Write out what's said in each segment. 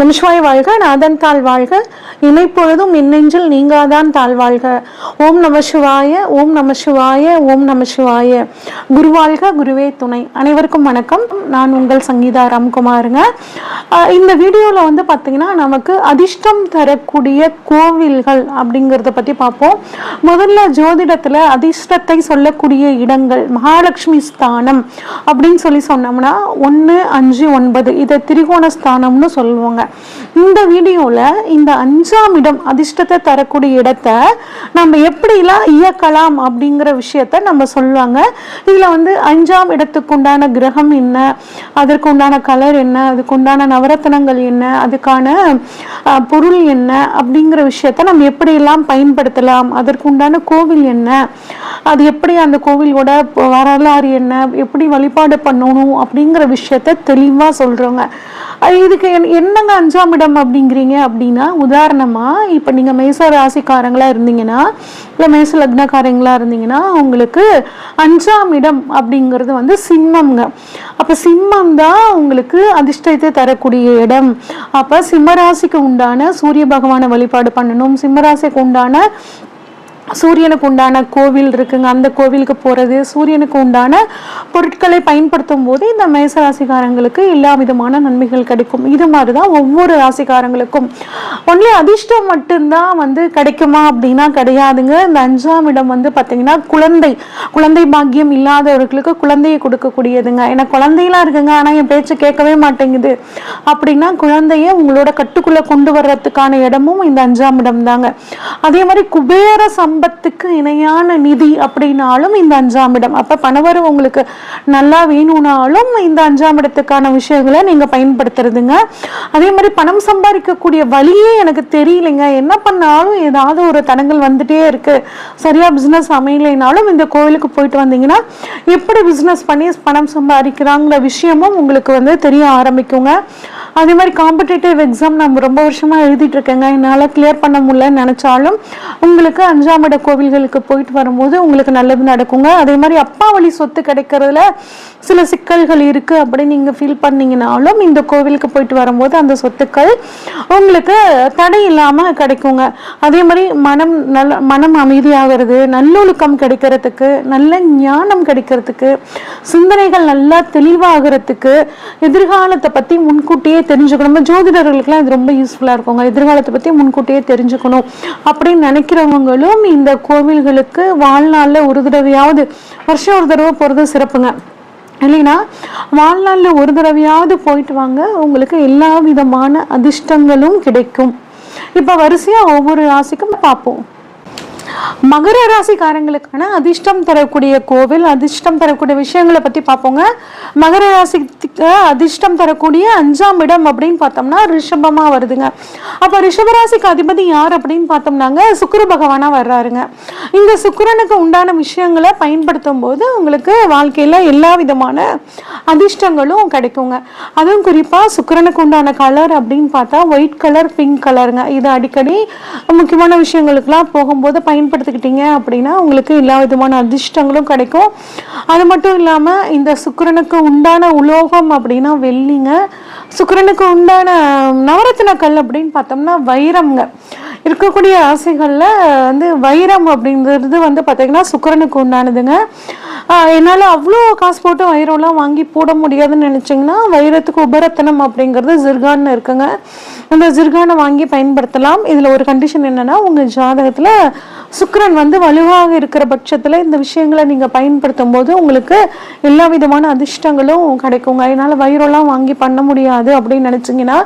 நமசிவாய் வாழ்க நாதன் தாழ் வாழ்க. இமைப்பொழுதும் மின்னெஞ்சில் நீங்காதான் தாழ் வாழ்க. ஓம் நம சிவாய ஓம் நம சிவாய ஓம் நம சிவாய. குருவாழ்க குருவே துணை. அனைவருக்கும் வணக்கம். நான் உங்கள் சங்கீதா ராம்குமாருங்க. இந்த வீடியோவில் வந்து பார்த்தீங்கன்னா நமக்கு அதிர்ஷ்டம் தரக்கூடிய கோவில்கள் அப்படிங்கிறத பற்றி பார்ப்போம் முதல்ல ஜோதிடத்தில் அதிர்ஷ்டத்தை சொல்லக்கூடிய இடங்கள் மகாலட்சுமி ஸ்தானம் அப்படின்னு சொல்லி சொன்னோம்னா ஒன்று அஞ்சு ஒன்பது. இதை திரிகோண ஸ்தானம்னு சொல்லுவாங்க. இந்த வீடியோவில் இந்த அஞ்சாம் இடம் அதிர்ஷ்டத்தை தரக்கூடிய இடத்த நம்ம எப்படிலாம் இயக்கலாம் அப்படிங்கிற விஷயத்த நம்ம சொல்லுவாங்க. இதில் வந்து அஞ்சாம் இடத்துக்கு உண்டான கிரகம் என்ன? அதற்கு உண்டான கலர் என்ன? அதுக்கு உண்டான நவரத்தனங்கள் என்ன? அதுக்கான பொருள் என்ன? அப்படிங்கிற விஷயத்த நம்ம எப்படியெல்லாம் பயன்படுத்தலாம்? அதற்கு உண்டான கோவில் என்ன? அது எப்படி அந்த கோவிலோட வரலாறு என்ன? எப்படி வழிபாடு பண்ணணும்? அப்படிங்கிற விஷயத்த தெளிவாக சொல்கிறோங்க இதுக்கு என்- என்னங்க அஞ்சாம் இடம் அப்படிங்கிறீங்க அப்படின்னா உதாரணமாக இப்போ நீங்கள் மேச ராசிக்காரங்களா இருந்தீங்கன்னா இல்லை மேச லக்னக்காரங்களா இருந்தீங்கன்னா உங்களுக்கு அஞ்சாம் இடம் அப்படிங்கிறது வந்து சிம்மம்ங்க. அப்போ சிம்மம் தான் உங்களுக்கு அதிர்ஷ்டத்தை தரக்கூடிய இடம். அப்போ சிம்மராசிக்கு உண்டான சூரிய பகவானை வழிபாடு பண்ணணும். சிம்மராசிக்கு உண்டான சூரியனுக்கு உண்டான கோவில் இருக்குங்க. அந்த கோவிலுக்கு போகிறது சூரியனுக்கு உண்டான பொருட்களை பயன்படுத்தும் போது இந்த மேச ராசிக்காரங்களுக்கு எல்லா விதமான நன்மைகள் கிடைக்கும். இது மாதிரி தான் ஒவ்வொரு ராசிக்காரங்களுக்கும். ஒன்லி அதிர்ஷ்டம் மட்டும்தான் வந்து கிடைக்குமா அப்படின்னா கிடையாதுங்க. இந்த அஞ்சாம் இடம் வந்து பார்த்தீங்கன்னா குழந்தை. குழந்தை பாக்கியம் இல்லாதவர்களுக்கு குழந்தையை கொடுக்கக்கூடியதுங்க. ஏன்னா குழந்தையெல்லாம் இருக்குங்க. ஆனால் என் பேச்சு கேட்கவே மாட்டேங்குது. அப்படின்னா குழந்தைய உங்களோட கட்டுக்குள்ளே கொண்டு வர்றதுக்கான இடமும் இந்த அஞ்சாம் இடம் தாங்க அதே மாதிரி குபேர சம்பத்துக்கு இணையான நிதி அப்படின்னாலும் இந்த அஞ்சாம் இடம். அப்ப பணவரம் உங்களுக்கு நல்லா வேணும்னாலும் இந்த அஞ்சாம் இடத்துக்கான விஷயங்களை நீங்க பயன்படுத்துறதுங்க. அதே மாதிரி பணம் சம்பாதிக்கக்கூடிய வழியே எனக்கு தெரியலைங்க. என்ன பண்ணாலும் ஏதாவது ஒரு தடங்கள் வந்துட்டே இருக்கு. சரியா பிசினஸ் அமையலைனாலும் இந்த கோவிலுக்கு போயிட்டு வந்தீங்கன்னா எப்படி பிசினஸ் பண்ணி பணம் சம்பாதிக்கிறாங்கிற விஷயமும் உங்களுக்கு வந்து தெரிய ஆரம்பிக்குங்க. அதே மாதிரி காம்படேட்டிவ் எக்ஸாம் நம்ம ரொம்ப வருஷமாக எழுதிட்டு இருக்கேங்க. என்னால் கிளியர் பண்ண முடியலன்னு நினச்சாலும் உங்களுக்கு அஞ்சாம் இட கோவில்களுக்கு போயிட்டு வரும்போது உங்களுக்கு நல்லது நடக்குங்க. அதே மாதிரி அப்பா வழி சொத்து கிடைக்கிறதுல சில சிக்கல்கள் இருக்குது அப்படின்னு நீங்கள் ஃபீல் பண்ணீங்கனாலும் இந்த கோவிலுக்கு போயிட்டு வரும்போது அந்த சொத்துக்கள் உங்களுக்கு தடை இல்லாமல் கிடைக்குங்க. அதே மாதிரி மனம் நல்ல மனம் அமைதியாகிறது நல்லொழுக்கம் கிடைக்கிறதுக்கு நல்ல ஞானம் கிடைக்கிறதுக்கு சிந்தனைகள் நல்லா தெளிவாகிறதுக்கு எதிர்காலத்தை பற்றி முன்கூட்டியே தெரிஞ்சுக்கணும். நம்ம ஜோதிடர்களுக்கெல்லாம் இது ரொம்ப யூஸ்ஃபுல்லாக இருக்குங்க. எதிர்காலத்தை பற்றி முன்கூட்டியே தெரிஞ்சுக்கணும். அப்படின்னு நினைக்கிறவங்களும் இந்த கோவில்களுக்கு வாழ்நாளில் ஒரு தடவையாவது வருஷம் ஒரு தடவை போகிறது சிறப்புங்க. இல்லைன்னா வாழ்நாளில் ஒரு தடவையாவது போயிட்டு வாங்க. உங்களுக்கு எல்லா விதமான அதிர்ஷ்டங்களும் கிடைக்கும். இப்போ வரிசையாக ஒவ்வொரு ராசிக்கும் பார்ப்போம். மகர ராசிக்காரங்களுக்கான அதிர்ஷ்டம் தரக்கூடிய கோவில் அதிர்ஷ்டம் தரக்கூடிய விஷயங்களை பற்றி பார்ப்போங்க. மகர ராசிக்கு அதிர்ஷ்டம் தரக்கூடிய அஞ்சாம் இடம் அப்படின்னு பார்த்தோம்னா ரிஷபமாக வருதுங்க. அப்போ ரிஷபராசிக்கு அதிபதி யார் அப்படின்னு பார்த்தோம்னாங்க சுக்கர பகவானாக வர்றாருங்க. இந்த சுக்கரனுக்கு உண்டான விஷயங்களை பயன்படுத்தும் போது உங்களுக்கு வாழ்க்கையில் எல்லா விதமான அதிர்ஷ்டங்களும் கிடைக்குங்க. அதுவும் குறிப்பாக சுக்கரனுக்கு உண்டான கலர் அப்படின்னு பார்த்தா ஒயிட் கலர் பிங்க் கலருங்க இது அடிக்கடி முக்கியமான விஷயங்களுக்கெல்லாம் போகும்போது பயன்படுத்திக்கிட்டீங்க அப்படின்னா உங்களுக்கு எல்லா விதமான அதிர்ஷ்டங்களும் கிடைக்கும். அது மட்டும் இல்லாமல் இந்த சுக்கிரனுக்கு உண்டான உலோகம் அப்படின்னா வெள்ளிங்க. சுக்கிரனுக்கு உண்டான நவரத்தினக்கல் அப்படின்னு பார்த்தோம்னா வைரம்ங்க. இருக்கக்கூடிய ஆசைகளில் வந்து வைரம் அப்படிங்கிறது வந்து பார்த்தீங்கன்னா சுக்கரனுக்கு உண்டானதுங்க. என்னால் அவ்வளோ காசு போட்டு வைரம்லாம் வாங்கி போட முடியாதுன்னு நினச்சிங்கன்னா வைரத்துக்கு உபரத்தனம் அப்படிங்கிறது ஜிர்கான்னு இருக்குங்க. அந்த ஜிர்கானை வாங்கி பயன்படுத்தலாம். இதில் ஒரு கண்டிஷன் என்னென்னா உங்கள் ஜாதகத்தில் சுக்கரன் வந்து வலுவாக இருக்கிற பட்சத்தில் இந்த விஷயங்களை நீங்கள் பயன்படுத்தும் போது உங்களுக்கு எல்லா விதமான அதிர்ஷ்டங்களும் கிடைக்குங்க. அதனால் வைரம்லாம் வாங்கி பண்ண முடியாது அப்படின்னு நினச்சிங்கன்னா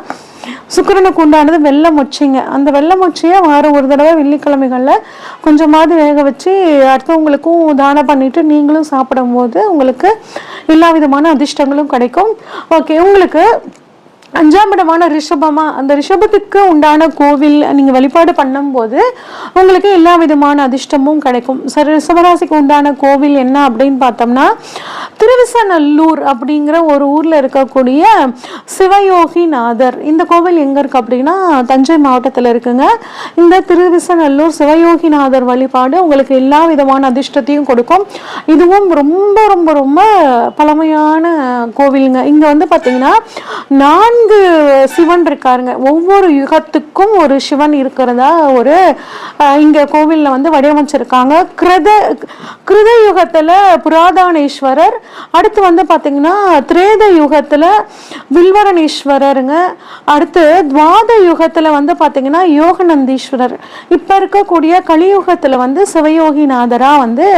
சுக்கிரனுக்கு உண்டானது வெள்ளை மொச்சைங்க. அந்த வெள்ளை மொச்சையை வாரம் ஒரு தடவை வெள்ளிக்கிழமைகளில் கொஞ்சமாவது வேக வச்சு அடுத்தவங்களுக்கும் தானம் பண்ணிட்டு நீங்களும் சாப்பிடும்போது உங்களுக்கு எல்லா விதமான அதிர்ஷ்டங்களும் கிடைக்கும். ஓகே உங்களுக்கு அஞ்சாம் இடமான ரிஷபமா அந்த ரிஷபத்துக்கு உண்டான கோவில் நீங்க வழிபாடு பண்ணும்போது உங்களுக்கு எல்லா விதமான அதிர்ஷ்டமும் கிடைக்கும். சரி ரிஷபராசிக்கு உண்டான கோவில் என்ன அப்படின்னு பார்த்தோம்னா திருவிசநல்லூர் அப்படிங்கிற ஒரு ஊர்ல இருக்கக்கூடிய சிவயோகிநாதர் இந்த கோவில் எங்க இருக்கு அப்படின்னா தஞ்சை மாவட்டத்தில் இருக்குங்க. இந்த திருவிசநல்லூர் சிவயோகிநாதர் வழிபாடு உங்களுக்கு எல்லா விதமான அதிர்ஷ்டத்தையும் கொடுக்கும். இதுவும் ரொம்ப ரொம்ப ரொம்ப பழமையான கோவிலுங்க. இங்க வந்து பார்த்தீங்கன்னா நான்கு நான்கு சிவன் இருக்காருங்க. ஒவ்வொரு யுகத்துக்கும் ஒரு சிவன் இருக்கிறதா ஒரு இங்கே கோவிலில் வந்து வடிவமைச்சிருக்காங்க. கிருத கிருத யுகத்தில் புராதானேஸ்வரர் அடுத்து வந்து பார்த்திங்கன்னா திரேத யுகத்தில் வில்வரணேஸ்வரருங்க. அடுத்து துவாத யுகத்தில் வந்து பார்த்திங்கன்னா யோகநந்தீஸ்வரர். இப்போ இருக்கக்கூடிய கலியுகத்தில் வந்து சிவயோகிநாதராக வந்து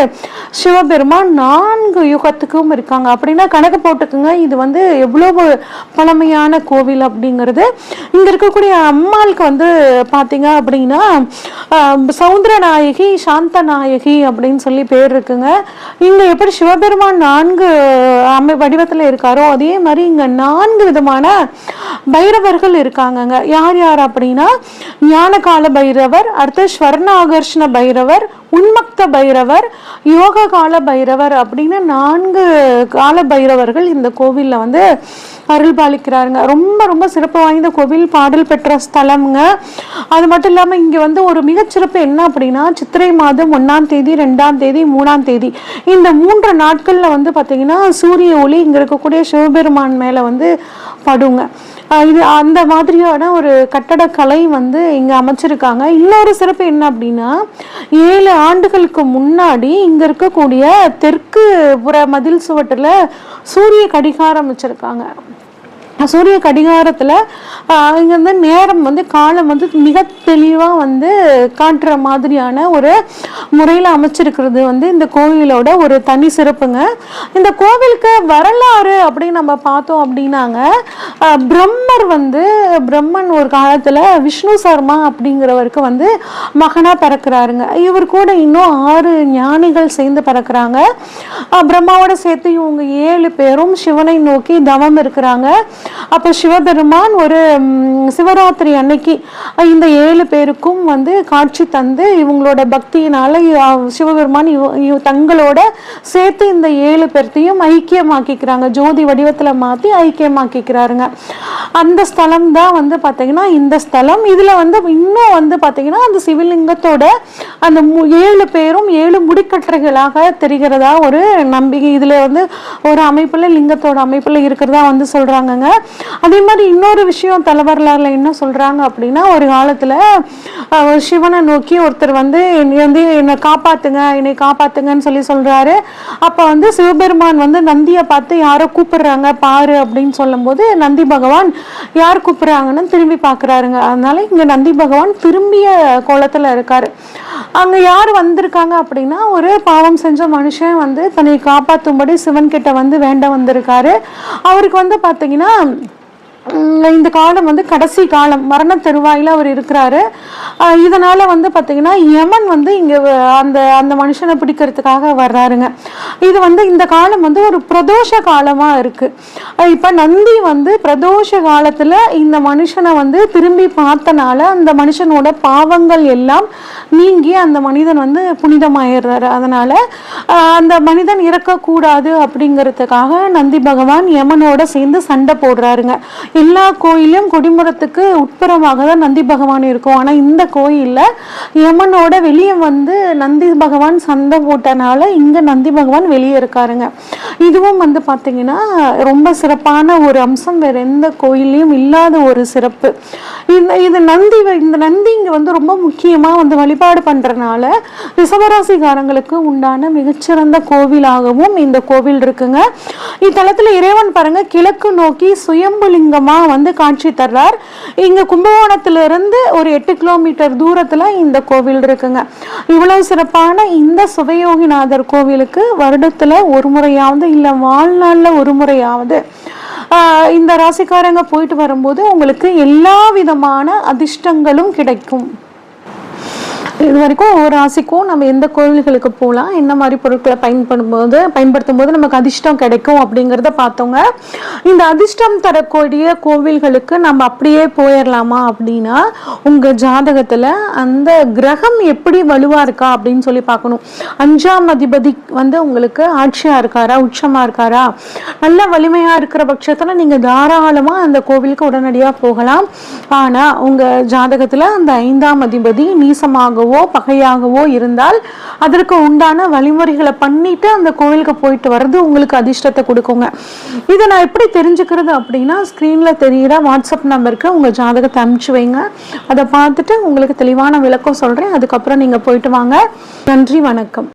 சிவபெருமான் நான்கு யுகத்துக்கும் இருக்காங்க. அப்படின்னா கணக்கு போட்டுக்குங்க. இது வந்து எவ்வளவு பழமையான கோவில் அப்படிங்கிறது. இங்க இருக்கக்கூடிய அம்மாளுக்கு வந்து பாத்தீங்க அப்படின்னா சவுந்தரநாயகி சௌந்தரநாயகி அப்படின்னு சொல்லி பேர் இருக்குங்க. இங்க எப்படி சிவபெருமான் நான்கு அமை வடிவத்துல இருக்காரோ அதே மாதிரி இங்க நான்கு விதமான பைரவர்கள் இருக்காங்கங்க. யார் யார் அப்படின்னா ஞானகால பைரவர் அடுத்து ஸ்வர்ணாகர்ஷண பைரவர் உன்மக்த பைரவர் யோக கால பைரவர் அப்படின்னு நான்கு கால பைரவர்கள் இந்த கோவிலில் வந்து அருள் பாலிக்கிறாருங்க. ரொம்ப ரொம்ப சிறப்பு வாய்ந்த கோவில் பாடல் பெற்ற ஸ்தலம்ங்க. அது மட்டும் இல்லாமல் இங்கே வந்து ஒரு மிகச்சிறப்பு என்ன அப்படின்னா சித்திரை மாதம் ஒன்றாம் தேதி ரெண்டாம் தேதி மூணாம் தேதி. இந்த மூன்று நாட்களில் வந்து பார்த்திங்கன்னா சூரிய ஒளி இங்கே இருக்கக்கூடிய சிவபெருமான் மேலே வந்து படுங்க. இது அந்த மாதிரியான ஒரு கட்டடக்கலை வந்து இங்கே அமைச்சிருக்காங்க. இன்னொரு சிறப்பு என்ன அப்படின்னா ஏழு ஆண்டுகளுக்கு முன்னாடி இங்கே இருக்கக்கூடிய தெற்கு புற மதில் சுவட்டில் சூரிய கடிகாரம் வச்சுருக்காங்க. சூரிய கடிகாரத்தில் இங்கே வந்து நேரம் வந்து காலம் வந்து மிக தெளிவாக வந்து காட்டுற மாதிரியான ஒரு முறையில் அமைச்சிருக்கிறது வந்து இந்த கோவிலோட ஒரு தனி சிறப்புங்க. இந்த கோவிலுக்கு வரலாறு அப்படின்னு நம்ம பார்த்தோம் அப்படின்னாங்க. பிரம்மர் வந்து பிரம்மன் ஒரு காலத்தில் விஷ்ணு சர்மா அப்படிங்கிறவருக்கு வந்து மகனாக பிறக்கிறாருங்க. இவர் கூட இன்னும் ஆறு ஞானிகள் சேர்ந்து பிறக்கிறாங்க. பிரம்மாவோட சேர்த்து இவங்க ஏழு பேரும் சிவனை நோக்கி தவம் இருக்கிறாங்க. அப்போ சிவபெருமான் ஒரு சிவராத்திரி அன்னைக்கு இந்த ஏழு பேருக்கும் வந்து காட்சி தந்து இவங்களோட பக்தியினால சிவபெருமான் இவ- இவ- தங்களோட சேர்த்து இந்த ஏழு பேர்த்தையும் ஐக்கியமாக்கிக்கிறாங்க. ஜோதி வடிவத்தில் மாற்றி ஐக்கியமாக்கிக்கிறாருங்க. அந்த ஸ்தலம் தான் வந்து பார்த்தீங்கன்னா இந்த ஸ்தலம். இதில் வந்து இன்னும் வந்து பார்த்தீங்கன்னா அந்த சிவலிங்கத்தோட அந்த ஏழு பேரும் ஏழு முடிக்கற்றைகளாக தெரிகிறதா ஒரு நம்பிக்கை. இதில் வந்து ஒரு அமைப்பில் லிங்கத்தோட அமைப்பில் இருக்கிறதா வந்து சொல்கிறாங்கங்க அதே மாதிரி இன்னொரு விஷயம் தலைவரலாறுல என்ன சொல்றாங்க அப்படின்னா ஒரு காலத்துல சிவனை நோக்கி ஒருத்தர் வந்து என்னை வந்து என்னை காப்பாத்துங்க என்னை காப்பாத்துங்கன்னு சொல்லி சொல்றாரு. அப்ப வந்து சிவபெருமான் வந்து நந்தியை பார்த்து யாரோ கூப்பிடுறாங்க பாரு அப்படின்னு சொல்லும்போது நந்தி பகவான் யார் கூப்பிடுறாங்கன்னு திரும்பி பார்க்குறாருங்க. அதனால இங்க நந்தி பகவான் திரும்பிய கோலத்தில் இருக்காரு. அங்க யார் வந்திருக்காங்க அப்படின்னா ஒரு பாவம் செஞ்ச மனுஷன் வந்து தன்னை காப்பாத்தும்படி சிவன் கிட்ட வந்து வேண்ட வந்திருக்காரு. அவருக்கு வந்து பாத்தீங்கன்னா Welcome. இந்த காலம் வந்து கடைசி காலம் மரண தெருவாயில் அவர் இருக்கிறாரு. இதனால் வந்து பார்த்திங்கன்னா யமன் வந்து இங்கே அந்த அந்த மனுஷனை பிடிக்கிறதுக்காக வர்றாருங்க. இது வந்து இந்த காலம் வந்து ஒரு பிரதோஷ காலமாக இருக்குது இப்போ நந்தி வந்து பிரதோஷ காலத்தில் இந்த மனுஷனை வந்து திரும்பி பார்த்தனால அந்த மனுஷனோட பாவங்கள் எல்லாம் நீங்கி அந்த மனிதன் வந்து புனிதமாயிடுறாரு. அதனால் அந்த மனிதன் இறக்கக்கூடாது அப்படிங்கிறதுக்காக நந்தி பகவான் யமனோட சேர்ந்து சண்டை போடுறாருங்க. எல்லா கோயிலும் கொடிமரத்துக்கு உட்புறமாக தான் நந்தி பகவான் இருக்கும். ஆனால் இந்த கோயிலில் யமனோட வெளியே வந்து நந்தி பகவான் சண்டை போட்டனால இங்கே நந்தி பகவான் வெளியே இருக்காருங்க. இதுவும் வந்து பார்த்தீங்கன்னா ரொம்ப சிறப்பான ஒரு அம்சம். வேறு எந்த கோயில்லையும் இல்லாத ஒரு சிறப்பு. இந்த இது நந்தி வ- இந்த நந்தி இங்கே வந்து ரொம்ப முக்கியமாக வந்து வழிபாடு பண்ணுறனால ரிசவராசிகாரங்களுக்கு உண்டான மிகச்சிறந்த கோவிலாகவும் இந்த கோவில் இருக்குங்க. இத்தலத்தில் இறைவன் பாருங்க கிழக்கு நோக்கி சுயம்புலிங்கம் வந்து காட்சி தர்றார். இங்கே கும்பகோணத்துல இருந்து ஒரு எட்டு கிலோமீட்டர் தூரத்தில் இந்த கோவில் இருக்குங்க. இவ்வளவு சிறப்பான இந்த சுபயோகிநாதர் கோவிலுக்கு வருடத்துல ஒரு முறையாவது இல்லை வாழ்நாளில் ஒரு முறையாவது. இந்த ராசிக்காரங்க போயிட்டு வரும்போது உங்களுக்கு எல்லா விதமான அதிர்ஷ்டங்களும் கிடைக்கும். இது வரைக்கும் ஒவ்வொரு ராசிக்கும் நம்ம எந்த கோவில்களுக்கு போகலாம் என்ன மாதிரி பொருட்களை பயன்படும்போது பயன்படுத்தும் போது நமக்கு அதிர்ஷ்டம் கிடைக்கும் அப்படிங்கிறத பார்த்தோங்க. இந்த அதிர்ஷ்டம் தரக்கூடிய கோவில்களுக்கு நம்ம அப்படியே போயிடலாமா அப்படின்னா உங்கள் ஜாதகத்தில் அந்த கிரகம் எப்படி வலுவாக இருக்கா அப்படின்னு சொல்லி பார்க்கணும். அஞ்சாம் அதிபதி வந்து உங்களுக்கு ஆட்சியாக இருக்காரா உச்சமாக இருக்காரா? நல்ல வலிமையாக இருக்கிற பட்சத்தில் நீங்கள் தாராளமாக அந்த கோவிலுக்கு உடனடியாக போகலாம். ஆனால் உங்கள் ஜாதகத்தில் அந்த ஐந்தாம் அதிபதி நீசமாக எதிரியாகவோ பகையாகவோ இருந்தால் அதற்கு உண்டான வழிமுறைகளை பண்ணிட்டு அந்த கோவிலுக்கு போயிட்டு வர்றது உங்களுக்கு அதிர்ஷ்டத்தை கொடுக்குங்க. இதை நான் எப்படி தெரிஞ்சுக்கிறது அப்படின்னா ஸ்க்ரீனில் தெரிகிற வாட்ஸ்அப் நம்பருக்கு உங்கள் ஜாதகத்தை அனுப்பிச்சு வைங்க. அதை பார்த்துட்டு உங்களுக்கு தெளிவான விளக்கம் சொல்கிறேன் அதுக்கப்புறம் நீங்கள் போயிட்டு வாங்க. நன்றி வணக்கம்.